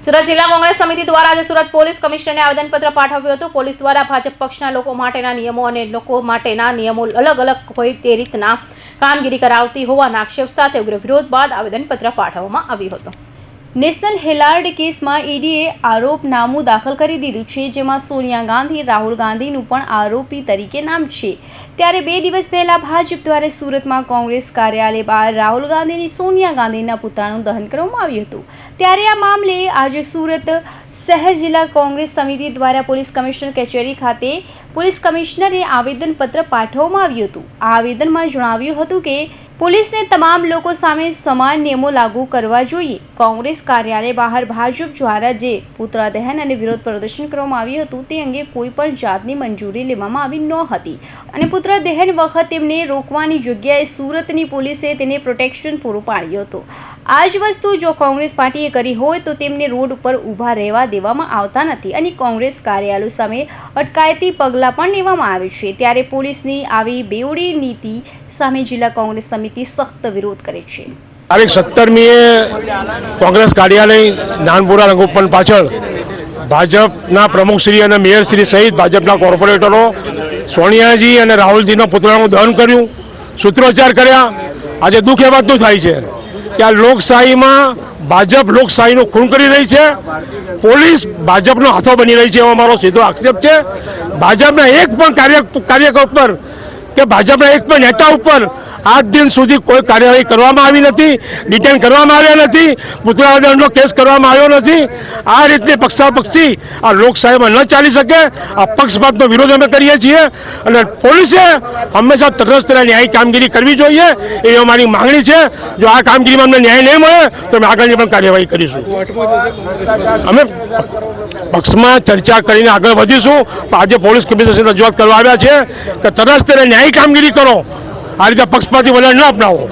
સુરત જિલ્લા કોંગ્રેસ સમિતિ દ્વારા આજે સુરત પોલીસ કમિશનરને આવેદનપત્ર પાઠવ્યું હતું. પોલીસ દ્વારા ભાજપ પક્ષના લોકો માટેના નિયમો અને લોકો માટેના નિયમો અલગ અલગ હોય તે રીતના કામગીરી કરાવતી હોવાના આક્ષેપ સાથે ઉગ્ર વિરોધ બાદ આવેદનપત્ર પાઠવવામાં આવ્યું હતું. નેશનલ હેલાર્ડ કેસમાં ઈડીએ આરોપનામું દાખલ કરી દીધું છે, જેમાં સોનિયા ગાંધી, રાહુલ ગાંધીનું પણ આરોપી તરીકે નામ છે. ત્યારે બે દિવસ પહેલાં ભાજપ દ્વારા સુરતમાં કોંગ્રેસ કાર્યાલય બહાર રાહુલ ગાંધીની સોનિયા ગાંધીના પુતળાનું દહન કરવામાં આવ્યું હતું. ત્યારે આ મામલે આજે સુરત શહેર જિલ્લા કોંગ્રેસ સમિતિ દ્વારા પોલીસ કમિશનર કચેરી ખાતે પોલીસ કમિશનરે આવેદનપત્ર પાઠવવામાં આવ્યું હતું. આ આવેદનમાં જણાવ્યું હતું કે પોલીસને તમામ લોકો સામે સમાન નિયમો લાગુ કરવા જોઈએ. કોંગ્રેસ કાર્યાલય બહાર ભાજપ દ્વારા જે પુતળા દહન અને વિરોધ પ્રદર્શન કરવામાં આવ્યું હતું, તે અંગે કોઈ પણ જાતની મંજૂરી લેવામાં આવી ન હતી. અને પુતળા દહન વખત તેમને રોકવાની જગ્યાએ સુરતની પોલીસે તેને પ્રોટેક્શન પૂરું પાડ્યું હતું. આ જ વસ્તુ જો કોંગ્રેસ પાર્ટીએ કરી હોય, તો તેમને રોડ ઉપર ઊભા રહેવા દેવામાં આવતા નથી અને કોંગ્રેસ કાર્યાલય સામે અટકાયતી પગલાં પણ લેવામાં આવે છે. ત્યારે પોલીસની આવી બેવડી નીતિ સામે જિલ્લા કોંગ્રેસ સમિતિ સખ્ત વિરોધ કરે છે. તારીખ સત્તરમીએ કોંગ્રેસ કાર્યાલય નાનપુરા રંગોપન પાછળ ભાજપના પ્રમુખશ્રી અને મેયરશ્રી સહિત ભાજપના કોર્પોરેટરો સોનિયાજી અને રાહુલજીના પુતળાનું દહન કર્યું, સૂત્રોચ્ચાર કર્યા. આજે દુઃખ એ વાતનું થાય છે કે આ લોકશાહીમાં ભાજપ લોકશાહીનું ખૂન કરી રહી છે. પોલીસ ભાજપનો હાથો બની રહી છે એવો મારો સીધો આક્ષેપ છે. ભાજપના એક પણ કાર્ય કાર્યકર ઉપર કે ભાજપના એક પણ નેતા ઉપર આજ દિન સુધી કોઈ કાર્યવાહી કરવામાં આવી નથી ડિટેન કરવામાં આવ્યા નથી પુતળા દંડનો કેસ કરવામાં આવ્યો નથી. આ રીતની પક્ષાપક્ષી આ લોકશાહીમાં ન ચાલી શકે. આ પક્ષપાતનો વિરોધ અમે કરીએ છીએ અને પોલીસે હંમેશા તટસ્થ ન્યાયી કામગીરી કરવી જોઈએ એ અમારી માંગણી છે. જો આ કામગીરીમાં અમને ન્યાય નહીં મળે, તો અમે આગળની પણ કાર્યવાહી કરીશું. અમે પક્ષમાં ચર્ચા કરીને આગળ વધીશું. આજે પોલીસ કમિશનર રજૂઆત કરવા આવ્યા છે કે તટસ્થ ન્યાયી કામગીરી કરો. આ રીતે પક્ષપાતી વલણ ન અપનાવો.